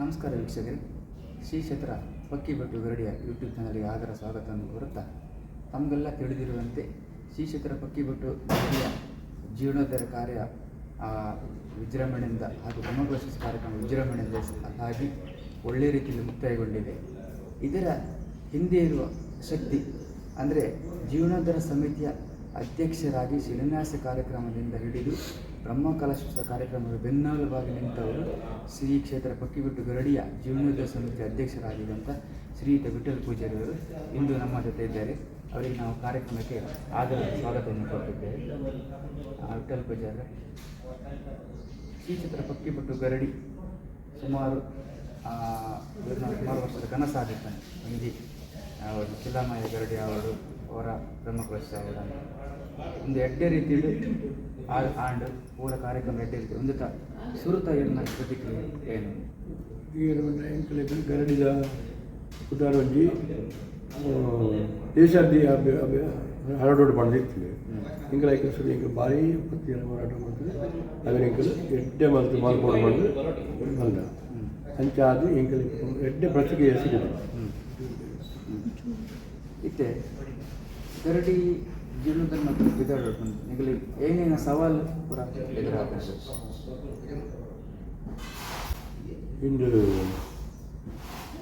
ನಮಸ್ಕಾರ ವೀಕ್ಷಕರೇ. ಶ್ರೀ ಕ್ಷೇತ್ರ ಪಕ್ಕಿಬೆಟ್ಟು ಗರಡಿಯ ಯೂಟ್ಯೂಬ್ ಚಾನಲ್ಗೆ ಆದರ ಸ್ವಾಗತವನ್ನು ಕೋರುತ್ತಾ ತಮಗೆಲ್ಲ ತಿಳಿದಿರುವಂತೆ ಶ್ರೀ ಕ್ಷೇತ್ರ ಪಕ್ಕಿಬೆಟ್ಟು ಗರಡಿಯ ಜೀರ್ಣೋದ್ಧಾರ ಕಾರ್ಯ ವಿಜೃಂಭಣೆಯಿಂದ ಹಾಗೂ ಬ್ರಹ್ಮಘೋಷ ಕಾರ್ಯಕ್ರಮ ವಿಜೃಂಭಣೆಯಿಂದ ಆಗಿ ಒಳ್ಳೆಯ ರೀತಿಯಲ್ಲಿ ಮುಕ್ತಾಯಗೊಂಡಿದೆ. ಇದರ ಹಿಂದೆ ಇರುವ ಶಕ್ತಿ ಅಂದರೆ ಜೀವನೋದ್ಧಾರ ಸಮಿತಿಯ ಅಧ್ಯಕ್ಷರಾಗಿ ಶಿಲಾನ್ಯಾಸ ಕಾರ್ಯಕ್ರಮದಿಂದ ಹಿಡಿದು ಬ್ರಹ್ಮ ಕಲಶೋತ್ಸವ ಕಾರ್ಯಕ್ರಮದ ಬೆನ್ನೆಲುಬಾಗಿ ನಿಂತವರು ಶ್ರೀ ಕ್ಷೇತ್ರ ಪಕ್ಕಿಬಿಟ್ಟು ಗರಡಿಯ ಜೀವನೋದ್ಧಾರ ಸಮಿತಿ ಅಧ್ಯಕ್ಷರಾಗಿದ್ದಂಥ ಶ್ರೀಯುತ ವಿಠಲ್ ಪೂಜಾರಿಯವರು ಇಂದು ನಮ್ಮ ಜೊತೆ ಇದ್ದಾರೆ. ಅವರಿಗೆ ನಾವು ಕಾರ್ಯಕ್ರಮಕ್ಕೆ ಆದರ ಸ್ವಾಗತವನ್ನು ಕೊಟ್ಟಿದ್ದೇವೆ ವಿಠಲ್ ಪೂಜಾರ, ಶ್ರೀ ಕ್ಷೇತ್ರ ಪಕ್ಕಿಬಿಟ್ಟು ಗರಡಿ ಸುಮಾರು ಸುಮಾರು ವರ್ಷದ ಕನಸಾಗಿದ್ದಾನೆ ಹಿಂದಿ ಅವರು ಶಿಲಾಮಯ ಗರಡಿ ಅವರು ಅವರ ಪ್ರಮುಖ ಅವರ ಒಂದು ಎಡ್ಡೆ ರೀತಿಯಲ್ಲಿ ಆ್ಯಂಡ್ ಆಂಡ್ ಪೂರ ಕಾರ್ಯಕ್ರಮ ಎಡ್ಡೆ ರೀತಿ ಒಂದು ತ ಸುರುತ ಎನ್ನ ಪ್ರತಿಕ್ರಿಯೆ ಏನು? ಈಗ ಗರಡಿದ ಉದಾಹರಣೆ ಒಂಜಿ ದೇಶಾದಿ ಹರಡೋಡು ಬಂದಿರ್ತೀವಿ. ಐಕ ಸುರಿ ಇಂಕ ಭಾರಿ ಪತ್ತಿ ಹೋರಾಟ ಮಾಡ್ತದೆ. ಅದರ ಇಂಕಲು ಎಡ್ಡೆ ಮಲ್ತು ಮಾಲ್ಕೊಂಡು ಬಂದು. ಬಂದ ಅಂಚಾದು ಇಂಕಲ ಎಡ್ಡೆ ಪ್ರತಿಕ್ರಿಯೆ ಸಿಗುತ್ತೆ ಇತ್ತೆ ಗರಡಿ ಜೀರ್ಣೋದ್ಧಾರ ಮತ್ತು ಬಿದಾಡು ನಿಗಲಿ ಏನೇನು ಸವಾಲು ಕೂಡ ಎದುರಾಗ್ತದೆ ಇಂದು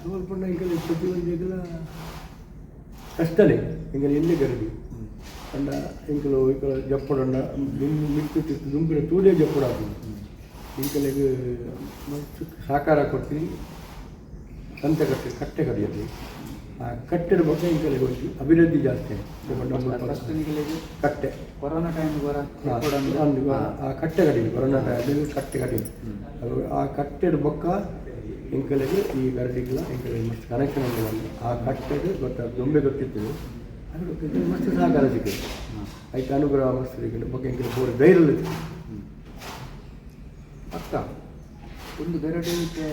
ಸ್ವಲ್ಪ ಇಂಕಲ ಪ್ರತಿ ಒಂದು ಇಂಕಲ ಕಷ್ಟನೇ. ಈಗ ಎಲ್ಲಿ ಗರಡಿ. ಅಂಡ ಇಂಕಲು ಇಂಕಲ ಜಪ್ಪಡಣ್ಣ ಮಿಕ್ಕು ಚಿಕ್ಕ ದುಂಬಿನ ತೂಡೆ ಜಪ್ಪಡ ಇಂಕಲಿಗೆ ಸಾಕಾರ ಕೊಡ್ತೀನಿ ಕಂತೆ ಕಟ್ಟೆ ಕಟ್ಟೆ ಕಡಿಯಲ್ಲಿ ಆ ಬಗ್ಗೆ ಬಗ್ಗೆ ಕಡೆ ಹೋಗಿ ಅಭಿವೃದ್ಧಿ ಜಾಸ್ತಿ ಕಟ್ಟೆ. ಕೊರೋನಾ ಟೈಮ್ ಬರ ಆ, ಕಟ್ಟೆ ಕಡಿಮೆ ಕೊರೋನಾ ಟೈಮ್ ಕಟ್ಟೆ ಕಡಿಮೆ. ಅದು ಆ ಕಟ್ಟೆದ ಬೊಕ್ಕ ಇಂಕಲಿಗೆ ಈ ಗರಡಿಗಳ ಇಂಕಲಿಗೆ ಮಸ್ತ್ ಕನೆಕ್ಷನ್ ಬಂದು ಆ ಕಟ್ಟೆದು ಗೊತ್ತ ದೊಂಬೆ ಗೊತ್ತಿತ್ತು ಅದು ಮಸ್ತ್ ಸಹಕಾರ ಸಿಕ್ಕಿದೆ ಆಯ್ತು ಅನುಗ್ರಹ ಮಸ್ತ್ ಸಿಕ್ಕಿದೆ ಬಗ್ಗೆ ಇಂಕಲಿ ಪೂರ ಧೈರ್ಯ ಇತ್ತು ಅಕ್ಕ? ಒಂದು ಗರಡಿಗೆ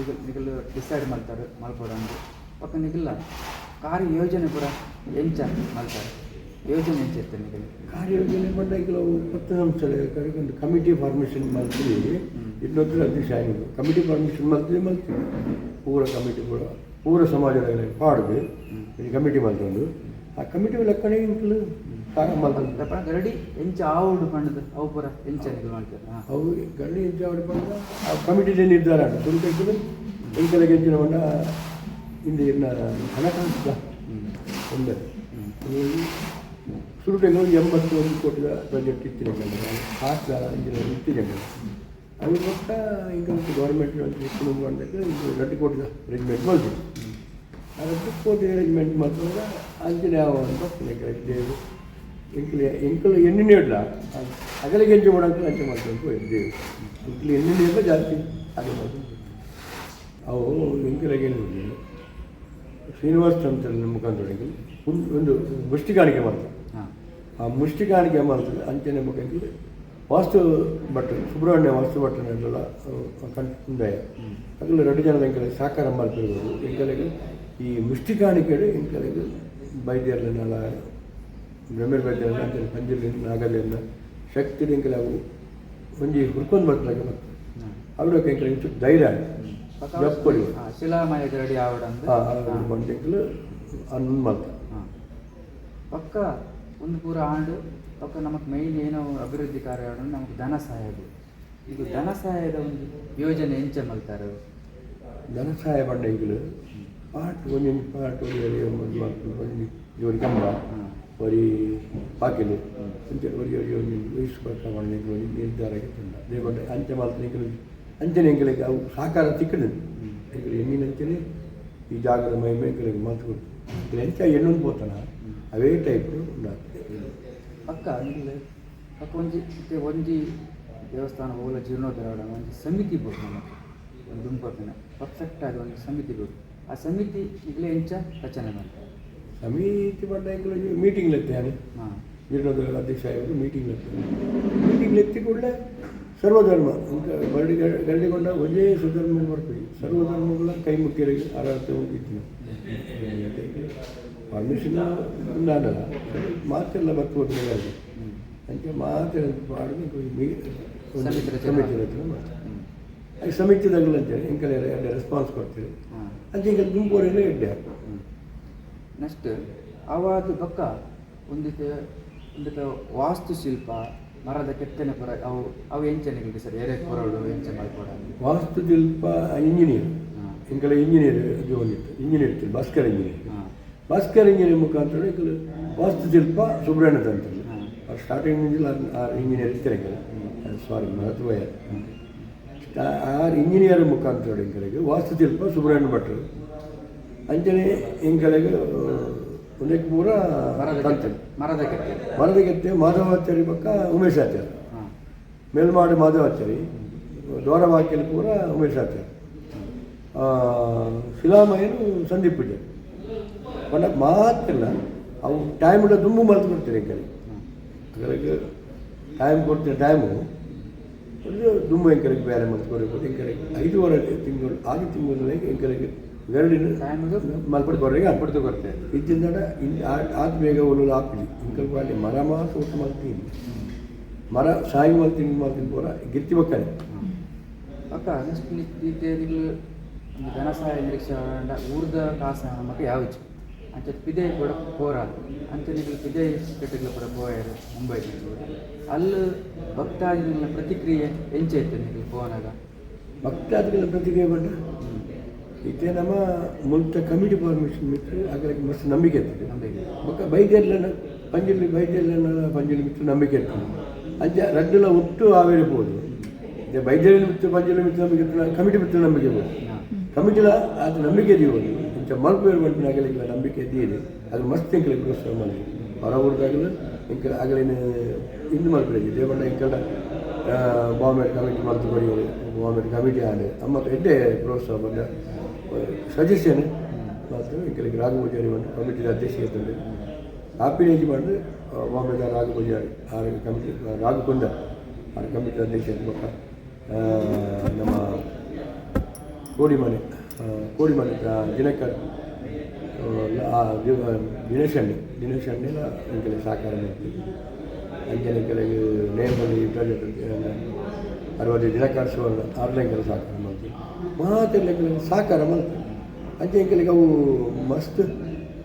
ಈಗ ನಿಗಲು ಡಿಸೈಡ್ ಮಾಡ್ತಾರೆ ಮಲ್ಪಡ ಪಕ್ಕ ಕಾರ್ಯ ಯೋಜನೆ ಕೂಡ ಎಂಚ ಮಾಡ್ತಾರೆ. ಯೋಜನೆ ಎಂಚ ನಿಮಗೆ. ಕಾರ್ಯಯೋಜನೆ ಬಂದಾಗ ಕೆಲವು ಪತ್ತು ಸಂಸ್ಥೆ ಒಂದು ಕಮಿಟಿ ಫಾರ್ಮೇಷನ್ ಮಾಡ್ತೀವಿ. ಇನ್ನೊಂದು ಅಧ್ಯಕ್ಷ ಆಗಿದ್ದು ಕಮಿಟಿ ಫಾರ್ಮೇಷನ್ ಮಾಡ್ತೀವಿ ಮಾಡ್ತೀವಿ. ಪೂರ ಕಮಿಟಿ ಕೂಡ ಪೂರ ಸಮಾಜದ ಪಾಡುದು ಇಲ್ಲಿ ಕಮಿಟಿ ಮಾಡ್ಕೊಂಡು. ಆ ಕಮಿಟಿ ಲೆಕ್ಕನೆ ಇಂಕಲು ಗರಡಿ ಎಂಚ ಆವಡು ಪಂಡದು ಅವು ಪೂರ ಎಂಚ ಅಂತ ಮಾಡ್ತಾರೆ ಹಾಂ. ಅವು ಗರಡಿ ಎಂಚ ಆವಡು ಬಂದ ಆ ಕಮಿಟಿದೇ ನಿರ್ಧಾರ ತುಳುಕೈತದೆ ಇಂಕಲ ಗೆಜ್ಜಿನ ಬಂದ ಹಿಂದೆ ಹಣ ಹಣಕಾಸು ಒಂದೇ. ಟೈಮಲ್ಲಿ ಎಂಬತ್ತು ಒಂದು ಕೋಟಿ ಬಜೆಟ್ ಇತ್ತಿದೆ ಹಾಸ್ಲ ಇಂಜಿನಿಯರ್ ಇತ್ತಿದೆ ಅದು ಕೊಟ್ಟ ಈಗ ಗೌರ್ಮೆಂಟ್ ಇಟ್ಟು ಮಾಡಿದಾಗ ಇದು ಎರಡು ಕೋಟಿ ಅರೇಂಜ್ಮೆಂಟ್ ಮಾಡ್ತೀವಿ ಅದಕ್ಕೆ ಕೋಟಿ ಅರೇಂಜ್ಮೆಂಟ್ ಮಾಡಿದಾಗ ಅಂಜನೆ ಯಾವ ಅಂತ ದೇವರು ಎಂಕಲು ಎಂಕಲು ಎಣ್ಣೆ ಇಡಲ ಅಗಲ ಗೆಂಜೆ ಮಾಡೋಕೆ ಅಂಚೆ ಮಾಡಬೇಕು ದೇವರು ಎಂಕಲು ಎಣ್ಣೆ ಜಾಸ್ತಿ ಅದು ಮಾಡ್ಕೊಂಡು ಅವು ಎಂಕಲಿಗೆ ಏನು ಶ್ರೀನಿವಾಸ ಚಂದ್ರ ಮುಖಾಂತರ ಒಂದು ಒಂದು ಮುಷ್ಟಿ ಕಾಣಿಕೆ ಮಾಡ್ತಾರೆ ಹಾಂ. ಆ ಮುಷ್ಟಿ ಕಾಣಿಕೆ ಮಾಡ್ತದೆ ಅಂಚನೆ ಮುಖಾಂತರ ವಾಸ್ತು ಭಟ್ರು ಸುಬ್ರಹ್ಮಣ್ಯ ವಾಸ್ತು ಭಟ್ಟನೆಲ್ಲ ಕಂಡುಂಡಾಯ ಅದರಲ್ಲಿ ಎರಡು ಜನ ಎಂಕಲಿಗೆ ಸಹಕಾರ ಮಾಡ್ತಿರ್ಬೋದು ಎಂಕಲೆಗೆ ಈ ಮುಷ್ಟಿ ಎಂಕಲೆಗೆ ಎಂಕಲಿಗೆ ಬ್ರಹ್ಮರ್ ಬೈದ್ಯರಲ್ಲ ಅಂಚನೆ ಪಂಜಲಿ ನಾಗಲೆಲ್ಲ ಶಕ್ತಿ ಎಂಕಲೆ ಅವು ಒಂಜಿ ಹುಡ್ಕೊಂಡು ಬರ್ತಾರೆ ಮತ್ತೆ. ಅವ್ರ ಎಂಕಲಿಗೆ ಧೈರ್ಯ ಜಪ್ಪಡಿ ಹಾಂ ಶಿಲಾಮಯ ಗರಡಿ ಆವುಡು ಅಂದ್ರೆ ಹಾಂ ಬಂಡೆಗಳು ಅನ್ನ ಮಾಡ್ತಾರೆ ಹಾಂ. ಪಕ್ಕ ಒಂದು ಪೂರ ಆಂಡು ಪಕ್ಕ ನಮಗೆ ಮೈನ್ ಏನೋ ಅಭಿವೃದ್ಧಿ ಕಾರ್ಯ ನಮಗೆ ಧನ ಸಹಾಯದು. ಇದು ಧನ ಸಹಾಯದ ಒಂದು ಯೋಜನೆ ಎಂಚ ಅವ್ರು? ಧನ ಸಹಾಯ ಬಂಡೆಗಳು ಪಾಟ್ ಒಂದೊಂದು ಪಾಟ್ ಒಂದು ಜೋಡಿ ಕಂಬ ವರಿ ಪಾಕಿಲು ಅಂಚೆ ಒರಿ ಒರಿ ಒಂದು ವಯಸ್ಸು ಬರ್ತಾ ಬಂಡೆಗಳು ಒಂದು ನಿರ್ಧಾರ ಆಗಿತ್ತಲ್ಲ ಅದೇ ಪಂಡ ಅಂಚೆ ಮಾಡ್ತಾರೆ ಅಂಚನೆ ಎಂಗಳಿಗೆ ಅವು ಸಾಕಾರ ಎಂಕಲು ಹೆಣ್ಣಿನ ಅಂಚನೆ ಈ ಜಾಗದ ಮಹಿಮೆ ಎಂಕಲಿಗೆ ಮಾತು ಎಂಚ ಹೆಣ್ಣೊಂದು ಹೋತನ ಅವೇ ಟೈಪ್ ಉಂಟಾಗ್ತದೆ ಪಕ್ಕ ಅಂದರೆ ಪಕ್ಕ ಒಂಜಿ ಒಂಜಿ ದೇವಸ್ಥಾನ ಹೋಗಲ ಜೀರ್ಣೋದ್ಧಾರ ಒಂದು ಸಮಿತಿ ಬೇಕು ನಮಗೆ. ಒಂದು ಗುಂಪತ್ತಿನ ಪರ್ಫೆಕ್ಟ್ ಆದ ಒಂದು ಸಮಿತಿ ಬೇಕು ಆ ಸಮಿತಿ ಈಗಲೇ ಎಂಚ ರಚನೆ ಮಾಡ್ತಾರೆ. ಸಮಿತಿ ಬಂದ ಎಂಗಳು ಮೀಟಿಂಗ್ ಲೆತ್ತೆ ಹಾಂ. ಜೀರ್ಣೋದ್ಧಾರ ಅಧ್ಯಕ್ಷ ಆಗಿದ್ದು ಮೀಟಿಂಗ್ ಲೆತ್ತೆ. ಮೀಟಿಂಗ್ ಲೆತ್ತಿ ಕೂಡಲೇ ಸರ್ವಧರ್ಮ ಅಂತ ಗರಡಿ ಗರಡಿಗೊಂಡ ಒಂದೇ ಸುಧರ್ಮ ಮಾಡ್ತೀವಿ. ಸರ್ವಧರ್ಮಗಳ ಕೈ ಮುಖ್ಯರಿಗೆ ಆರಾಧನೆ ಹೋಗಿದ್ದೀನಿ ಪರ್ಮಿಷನ್ ಇಲ್ಲ ಮಾತೆಲ್ಲ ಬರ್ತದೆ ಅಂಚೆ ಮಾತೆ ರಚನೆ ಸಮಿತಿ ರಚನೆ ಮಾಡ್ತಾರೆ. ಅದು ಸಮಿತಿದಾಗಲು ಅಂತೇಳಿ ಇಂಕಲೆ ಎಲ್ಲ ರೆಸ್ಪಾನ್ಸ್ ಕೊಡ್ತೀವಿ. ಅಂತ ಈಗ ಇಂಕ ಎಡ್ಡೆ ನೆಕ್ಸ್ಟ್ ಆವಾಗ ಪಕ್ಕ ಒಂದಿತ ಒಂದಿತ ವಾಸ್ತುಶಿಲ್ಪ ಮರದ ಕೆತ್ತನೆ ಪುರ ಅವು ಅವು ಎಂಚನೆಗಳಿಗೆ ಸರ್ ಎರೆ ಕೊರಳು ಎಂಚೆ ಮಲ್ಕೊಡ ವಾಸ್ತುಶಿಲ್ಪ ಇಂಜಿನಿಯರ್ ಎಂಕಲ ಇಂಜಿನಿಯರ್ ಒಂದಿತ್ತು. ಇಂಜಿನಿಯರ್ ಇತ್ತು ಭಾಸ್ಕರ್ ಇಂಜಿನಿಯರ್ ಭಾಸ್ಕರ್ ಇಂಜಿನಿಯರ್ ಮುಖಾಂತರ ಎಂಕಲ ವಾಸ್ತುಶಿಲ್ಪ ಸುಬ್ರಹ್ಮಣ್ಯ ತಂತ್ರರು ಹಾಂ. ಸ್ಟಾರ್ಟಿಂಗ್ ಇಂಜಿನಿಯರ್ ಇರ್ತಾರೆ ಸಾರಿ ಮಹತ್ವ ಆರು ಇಂಜಿನಿಯರ್ ಮುಖಾಂತರ ಎಂಕಲಿಗೆ ವಾಸ್ತುಶಿಲ್ಪ ಸುಬ್ರಹ್ಮಣ್ಯ ಭಟ್ರು. ಅಂಚನೆ ಇಂಕಲೆಗೆ ಒಂದಕ್ಕೆ ಪೂರ ಮರದ ತಂತ್ರ ಕೆತ್ತನೆ ಮರದ ಕೆತ್ತನೆ ಮರದಗೆತ್ತೆ ಮಾಧವಾಚಾರಿ ಪಕ್ಕ ಉಮೇಶಾಚಾರ್ಯ ಹಾಂ. ಮೇಲ್ಮಾಡು ಮಾಧವಾಚಾರಿ ದ್ವಾರವಾಕ್ಯಲಿ ಪೂರ ಉಮೇಶಾಚಾರ್ಯ ಆ, ಶಿಲಾಮಯನು ಸಂದೀಪ್ ಪೂಜಾರಿ ಬಣ್ಣ ಮಾತ್ರ ಅವು ಟೈಮ್ ಇಲ್ಲ ದುಂಬು ಮಲ್ತು ಕೊಡ್ತಾರೆ ಇಂಕಲಿ ಹಾಂ ಅದಕ್ಕೆ ಟೈಮ್ ಕೊಡ್ತೀನಿ ಟೈಮು ಒಂದು ದುಂಬು ಎಂಕಲಿಗೆ ಬೇರೆ ಮಲ್ತ್ಕೊಳ್ಬೇಕು ಎಂಕಲಿಗೆ ಐದೂವರೆ ತಿಂಗಳು ಆರು ತಿಂಗಳಿಗೆ ಎಂಕಲಿಗೆ ಗರಡಿನ Time ಇದು? ಮಲ್ಪಡ್ಕೊಡ್ರಿಗೆ ಕೊಡ್ತು ಇದ್ದಿಂದ ಇಲ್ಲಿ ಆದ ಬೇಗ ಒಲು ಹಾಕ್ಲಿ. ಇಂಕಲ್ ಅಲ್ಲಿ ಮರ ಮಾತು ಊಟ ಮಾಡ್ತೀನಿ ಮರ ಸಾಯಿ ಮಾಡ್ತೀನಿ ಮಾಡ್ತೀನಿ ಪೂರ ಗಿತ್ತಿ ಬಕ್ಕನೆ. ಅಕ್ಕ ನೆಕ್ಸ್ಟ್ ನಿಗಳು ಧನ ಸಹಾಯ ನಿರೀಕ್ಷೆ ಊರ್ದ ಕಾಸ ಮಕ್ಕ ಯಾವ ಇಚ್ಛೆ? ಅಂತ ಪಿದೆ ಕೂಡ ಪೋರ. ಅಂತ ನೀವು ಪಿದೆ ಪೇಟೆಗಳು ಕೂಡ ಹೋಯಾರು ಮುಂಬೈ ಅಲ್ಲಿ ಭಕ್ತಾದಿಗಳ ಪ್ರತಿಕ್ರಿಯೆ ಎಂಚ ಇತ್ತು ನೀವು ಫೋನಾಗ ಭಕ್ತಾದಿಗಳ ಪ್ರತಿಕ್ರಿಯೆ ಬಂದ? ಇತ್ತೆ ನಮ್ಮ ಮುಲ್ತ ಕಮಿಟಿ ಫಾರ್ಮೇಷನ್ ಮಿತ್ರ ಆಗಲಿಕ್ಕೆ ಮಸ್ತ್ ನಂಬಿಕೆ ಇರ್ತದೆ. ಬೊಕ್ಕ ಬೈದೆಲ್ಲ ಪಂಜಲಿ ಬೈದೆಲ್ಲ ಪಂಜಲಿ ಮಿತ್ರ ನಂಬಿಕೆ ಇರ್ತದೆ. ಅಂಜ ರಡ್ಡುಲ ಒಟ್ಟು ಆವೇರಿ ಹೋದು ಇದೆ ಬೈದೆಲ್ಲ ಮಿತ್ರ ಪಂಜಲಿ ಮಿತ್ರ ನಂಬಿಕೆ ಇರ್ತದೆ ಕಮಿಟಿ ಮಿತ್ರ ನಂಬಿಕೆ ಬೋದು ಹಾಂ. ಕಮಿಟಿಲ ಅದು ನಂಬಿಕೆ ದೀವದು ಇಂಚ ಮಲ್ಪೇರು ಬಂಟಿನ ಆಗಲಿಕ್ಕೆ ನಂಬಿಕೆ ದೀರಿ ಅದು ಮಸ್ತ್ ಇಂಕಲಿಗೆ ಪ್ರೋತ್ಸಾಹ ಮನೆ ಹೊರ ಊರ್ದಾಗಲು ಇಂಕ ಆಗಲಿನ ಇಂದು. ಮಲ್ಪಡಿಗೆ ದೇವಣ್ಣ ಇಂಕಲ ಬಾಂಬೆ ಕಮಿಟಿ ಮಲ್ತು ಬರೆಯೋದು ಬಾಂಬೆ ಕಮಿಟಿ ಆನೆ. ಅಮ್ಮ ಎಡ್ಡೆ ಪ್ರೋತ್ಸಾಹ ಬಂದ. ಸಜೆಷನ್ ಮತ್ತು ಇಂಕಲಿಗೆ ರಾಘ ಪೂಜಾರಿ ಬಂದು ಕಮಿಟಿದ ಅಧ್ಯಕ್ಷ ಇರ್ತದೆ ಕಾಪಿನೇಜ್ ಮಾಡಿ ಬಾಂಬೆದ ರಾಘ ಪೂಜಾರಿ ಆರು ಕಮಿಟಿ ರಾಘ ಕೊಂದ ಆರು ಕಮಿಟಿ ಅಧ್ಯಕ್ಷ ಇರ್ಬೇಕ ನಮ್ಮ ಕೋಡಿಮನೆ ಆ, ಕೋಡಿಮನೆ ಆ, ದಿನಕರ್ ಆ, ಆ, ದಿವ- ದಿನೇಶ್ ಅಣ್ಣೆ ದಿನೇಶ್ ಅಣ್ಣೆಲ್ಲ ಇಂಕಲೆ ಸಹಕಾರ ಮಾಡ್ತೀವಿ ಅಂಜನೆ ಕೆಳಗೆ ನೇಮಲ್ಲಿ ಅರವತ್ತು ದಿನಕರ್ ಸುವರ್ಣ ಆರ್ಲೆಂಕಲ್ ಸಾಕಾರ ಮಾಡ್ತೀವಿ ಮಾತೆಲ್ಲ ಸಾಕಾರ ಮಾಡ್ತೀವಿ ಅಂಚೆ ಎಂಕಲಿಗೆ ಅವು ಮಸ್ತ್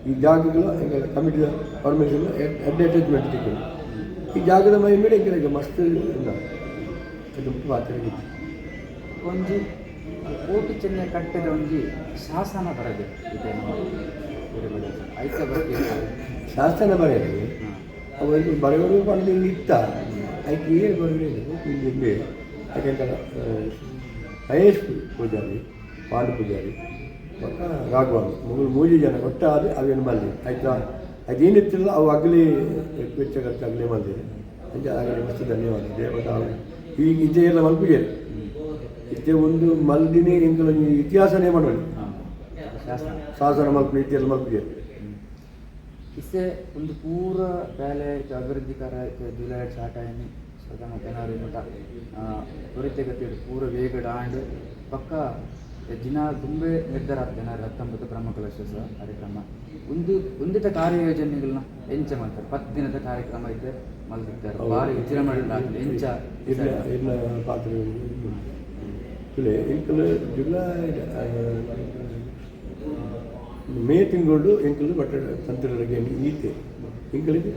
ಈ ಜಾಗಗಳು ಕಮಿಟಿ ಕಮಿಟಿದ ಪರ್ಮಿಷನ್ ಅಡ್ವರ್ಟೈಸ್ಮೆಂಟ್ ತಿಕ್ಕಿದ್ರು ಈ ಜಾಗದ ಮೈ ಮೇಲೆ ಎಂಕಲಿಗೆ ಮಸ್ತ್ ಇಲ್ಲ ಅದು ಮಾತಾಡಿದ್ದು ಒಂಜಿ ಕೋಟಿ ಚೆನ್ನ ಕಟ್ಟದ ಒಂಜಿ ಶಾಸನ ಬರಬೇಕು. ಐತ ಬಗ್ಗೆ ಶಾಸನ ಬರೆಯಲಿ ಅವರು ಬರೆಯೋರು ಬಂದು ಇತ್ತ? ಆಯ್ತು ಏನು ಬರಬೇಕು ಇಲ್ಲಿ ಯಾಕೆಂದ್ರೆ ಪೂಜಾರಿ, ಪಾಂಡು ಪೂಜಾರಿ ರಾಘವಾನಿ, ಮೂರು ಮೂರು ಜನ ಒಟ್ಟಾದ ಅವೇನು ಮಲ್ಲಿ ಆಯ್ತಾ? ಅದೇನಿತ್ತಿಲ್ಲ ಅವು ಅಗ್ಲಿ ಅಗಲಿ ಬಂದಿದೆ ಅಂಚೆ ಆಗಲಿ ಮಸ್ತು ಧನ್ಯವಾದ. ದೇವದ ಈಗ ಇದೇ ಎಲ್ಲ ಮಲ್ಪಿಗೆ? ಇತ್ತೆ ಒಂದು ಮಲ್ದಿನಿ ಎಂಕಲ ಇತಿಹಾಸನೇ ಮಾಡೋದು ಹಾಂ ಶಾಸನ ಶಾಸನ ಮಲ್ಪಿ ಇತಿಹಾಸ ಮಲ್ಪಿದ್ದಾರೆ ಇಸೆ ಒಂದು ಪೂರ ಬೇಲೆ ಅಭಿವೃದ್ಧಿಕರ ಜುಲೈ ಚಾಟಾಯನಿ. ಸ್ವತಃ ಜನವರಿ ಮುಟ ತ್ವರಿತಗತಿಯಲ್ಲಿ ಪೂರ ವೇಗಡ ಆಂಡ್ ಪಕ್ಕ ದಿನ ತುಂಬೆ ನಿರ್ಧಾರ ಆಗ್ತಾನೆ ಹತ್ತೊಂಬತ್ತು ಬ್ರಹ್ಮಕಲಶೋತ್ಸವ ಕಾರ್ಯಕ್ರಮ. ಒಂದು ಒಂದಿತ ಕಾರ್ಯಯೋಜನೆಗಳನ್ನ ಎಂಚ ಮಾಡ್ತಾರೆ. ಪತ್ತು ದಿನದ ಕಾರ್ಯಕ್ರಮ ಇದೆ ಮಲ್ದಿದ್ದಾರೆ ಹೌದು. ಭಾರಿ ವಿಜೃಂಭಣೆ ಆಗ್ತದೆ. ಎಂಚ ಇಲ್ಲ ಪಾತ್ರ ಇಲ್ಲ. ಎಂಕಲು ಜುಲೈ ಮೇ ತಿಂಗಳು ಎಂಕಲು ಬಟ್ಟ ತಂತ್ರಗಳಿಗೆ ಈತೆ. ಎಂಕಲಿಗೆ?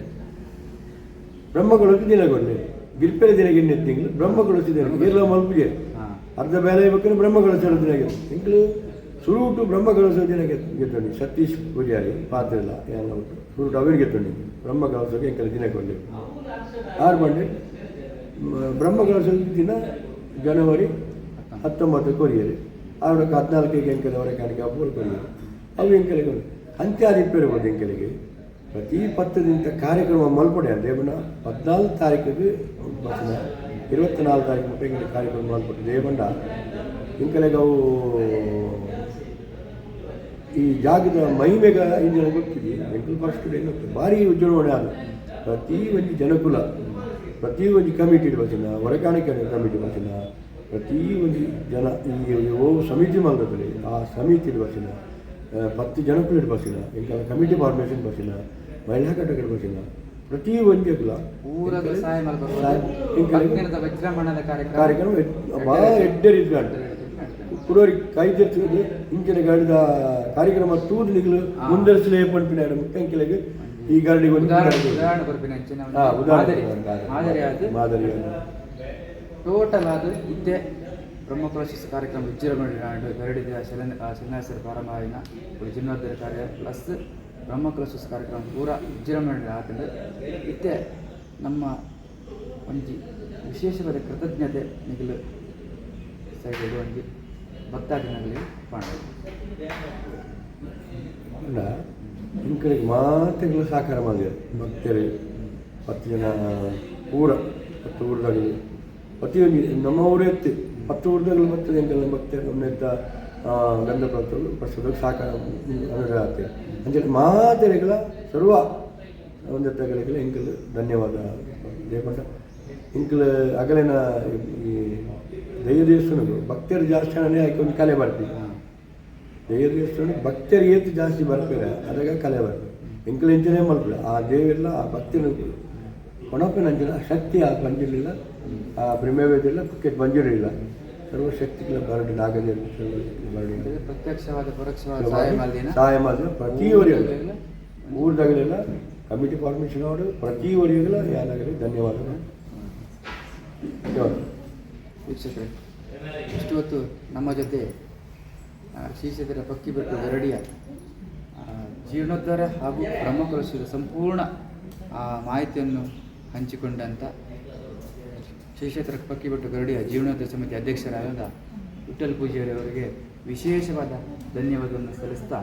ಬ್ರಹ್ಮಗಳಿಗೆ ದಿನಗೊಂಡೆ ಗಿರ್ಪೆರ ದಿನ ಎಣ್ಣೆ ತಿಂಗಳು ಬ್ರಹ್ಮ ದಿನ ಎಲ್ಲ ಮಲ್ಪಿಗೆ. ಅರ್ಧ ಬೇರೆ ಬೇಕಾದ್ರೆ ಬ್ರಹ್ಮಗೊಳಿಸೋ ದಿನ ತಿಂಗಳು ಸುರುಟು ಬ್ರಹ್ಮಗೊಳಿಸೋ ದಿನ ಗೆತ್ತೊಂಡಿ. ಸತೀಶ್ ಪೂಜಾರಿ ಪಾತ್ರ ಇಲ್ಲ ಎಲ್ಲ ಉಂಟು. ಸುರುಟು ಅವರಿಗೆ ಬ್ರಹ್ಮ ಕಳಿಸೋಕೆ ಎಂಕಲ ದಿನ ಕೊಂಡೆ ಆರು ಬಂಡೆ. ಬ್ರಹ್ಮಗೊಳಿಸೋ ದಿನ ಜನವರಿ ಹತ್ತೊಂಬತ್ತು ಕೊರಿಯರು. ಅವ್ರಿಗೆ ಹದಿನಾಲ್ಕಿಗೆ ಎಂಕಲವರೆ ಕಾಣಿಕೆ ಅಪ್ಪು ಕೊರಿಯರು. ಅವು ಎಂಕಲಿಗೆ ಅಂತ್ಯಾದಿಪ್ಪಿರ್ಬೋದು ಎಂಕಲಿಗೆ. ಪ್ರತಿ ಪತ್ತು ದಿನ ಕಾರ್ಯಕ್ರಮ ಮಲ್ಪಡೆ ದೇವಣ್ಣ, ಹದಿನಾಲ್ಕು ತಾರೀಕಿಗೆ ಬಸ್ನ ಇರುವತ್ನಾಲ್ಕು ತಾರೀಕು ಮುಟ್ಟ ಎಂಕಲ ಕಾರ್ಯಕ್ರಮ ಮಲ್ಪಟ್ಟು ದೇವಣ್ಣ. ಇಂಕಲೆಗವು ಈ ಜಾಗದ ಮಹಿಮೆಗ ಇಂದಿನ ಗೊತ್ತಿದೆ ಎಂಟು ಡೇ ಗೊತ್ತು ಭಾರಿ ವಿಜೃಂಭಣೆ ಆದ ಪ್ರತಿ ಒಂದು ಜನಕುಲ, ಪ್ರತಿ ಒಂದು ಕಮಿಟಿ ವಚನ ಹೊರಕಾಣಿಕೆ ಕಮಿಟಿ ವಚನ ಪ್ರತಿ ಒಂದು ಜನ ಈ ಸಮಿತಿ ಮಾಡ್ತಾರೆ ಆ ಸಮಿತಿ ಬಸಿನ ಪತ್ತು ಜನಕುಲ ಬಸಿನ ಎಂಕಲ ಕಮಿಟಿ ಫಾರ್ಮೇಷನ್ ಬಸಿನ ಮಹಿಳಾ ಘಟಕದ ಬಸಿನ ಪ್ರತಿ ವಿಜೃಂಭಣದ ಕಾರ್ಯಕ್ರಮ. ಭಾಳ ಎಡ್ಡರಿದ್ದಾಂಟ ಕುಡೋರಿ ಕೈದಿರ್ತದೆ ಇಂಚಿನ ಗಾಡಿದ ಕಾರ್ಯಕ್ರಮ ತೂದ್ಲಿಗಳು. ಮುಂದರಿಸಲೇ ಪಂಪಿನ ಮುಖ್ಯಂಕಿಲೆಗೆ ಈ ಗಾಡಿಗೆ ಒಂದು ಉದಾಹರಣೆ ಮಾದರಿ. ಮಾದರಿ. ಟೋಟಲ್ ಅದು ಇದ್ದೇ. ಬ್ರಹ್ಮಕಲಶ ಕಾರ್ಯಕ್ರಮ ವಿಜೃಂಭಣೆ ಗರಡಿದ ಶಿಲನ್ ಶಿಲಾಸರ ಪರಮಾಯಿನ ಜೀರ್ಣೋದ್ಧಾರ ಕಾರ್ಯ, ಪ್ಲಸ್ ಬ್ರಹ್ಮಕಲಶ ಕಾರ್ಯಕ್ರಮ ಪೂರ ವಿಜೃಂಭಣೆ ಆತಂದು ಇತ್ತೆ ನಮ್ಮ ಒಂಜಿ ವಿಶೇಷವಾದ ಕೃತಜ್ಞತೆ ನಿಗಲು ಸೈಡ್ ಒಂಜಿ ಮಾಡೋದು ಅಲ್ಲ ಇಂಕಲಿಗೆ ಮಾತೆಗಳು ಸಾಕಾರ ಮಾಡಿದೆ ಭಕ್ತರು. ಹತ್ತು ಜನ ಪೂರ, ಹತ್ತು ಊರದಾಗಲಿ ಪ್ರತಿಯೊಂದು ನಮ್ಮ ಊರೇ ಎತ್ತಿ ಹತ್ತು ಊರದಾಗಲು ಬರ್ತದೆ ಎಂಕಲ್ಲ ಮತ್ತೆ ಒಮ್ಮೆದ್ದ ಗಂಧ ಪ್ರಾಂತಗಳು ಪ್ರಸ್ತುತ ಸಾಕಾರ ಅನುಗ್ರಹ ಆಗ್ತದೆ. ಅಂದರೆ ಮಾತೆರೆಗಳ ಸರ್ವ ಒಂದೆತ್ತಗಳಿಗೆ ಇಂಕಲ್ ಧನ್ಯವಾದ. ದೇವಂಡ ಇಂಕಲ್ ಅಗಲಿನ ಈ ದೈವ ದೇವಸ್ಥಾನಗಳು ಭಕ್ತರು ಜಾಸ್ತಿ ಹಣನೇ ಆಯ್ಕೆ ಒಂದು ಕಲೆ ಬರ್ತೀವಿ ದೈವ ದೇವಸ್ಥಾನ ಭಕ್ತರು ಏತು ಜಾಸ್ತಿ ಬರ್ತಾರೆ ಅದಾಗ ಕಲೆ ಬರ್ತದೆ. ಇಂಕಲು ಇಂಚನೇ ಮಾಡ್ತಾರೆ, ಆ ದೇವೆಲ್ಲ ಆ ಭಕ್ತಿನ ಕೊಣಪಿನ ಅಂಚಿನ ಶಕ್ತಿ ಆ ಬಂದಿರಲಿಲ್ಲ ಆ ಬ್ರಹ್ಮವೇದಿಲ್ಲ ಕ್ರಿಕೆಟ್ ಬಂದಿರಲಿಲ್ಲ ನಾಗದೇ ಸರ್ವಶಕ್ತಿ ಬರಡು ಇದು ಪ್ರತ್ಯಕ್ಷವಾದ ಪರೋಕ್ಷವಾದ ಸಹಾಯ ಮಾಡಿದಿನ ಸಹಾಯ ಮಾಡಿದ ಪ್ರತಿಯೊರಿಯಲ್ಲ ಊರ್ದಾಗಲೆಲ್ಲ ಕಮಿಟಿ ಫಾರ್ಮೇಷನ್ ಅವರು ಪ್ರತಿಯೊರಿಯಲ್ಲ ಯಾರಾಗಲಿ ಧನ್ಯವಾದಗಳು. ಧನ್ಯವಾದ. ವೀಕ್ಷಕರೇ ಇಷ್ಟು ಹೊತ್ತು ನಮ್ಮ ಜೊತೆ ಆ, ಪಕ್ಕಿ ಬೆಟ್ಟು ಗರಡಿಯ ಜೀರ್ಣೋದ್ಧಾರ ಹಾಗೂ ಬ್ರಹ್ಮಕಲಶದ ಸಂಪೂರ್ಣ ಆ, ಮಾಹಿತಿಯನ್ನು ಹಂಚಿಕೊಂಡಂಥ ಶ್ರೀಕ್ಷೇತ್ರ ಪಕ್ಕಿಬೆಟ್ಟು ಗರಡಿಯ ಜೀವನೋದ ಸಮಿತಿ ಅಧ್ಯಕ್ಷರಾದ ವಿಠಲ್ ಪೂಜಾರಿಯವರಿಗೆ ವಿಶೇಷವಾದ ಧನ್ಯವಾದವನ್ನು ಸಲ್ಲಿಸ್ತಾ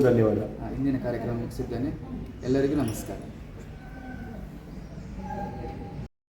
ಧನ್ಯವಾದ. ಇಂದಿನ ಕಾರ್ಯಕ್ರಮ ಮುಗಿಸಿದ್ದೇನೆ. ಎಲ್ಲರಿಗೂ ನಮಸ್ಕಾರ.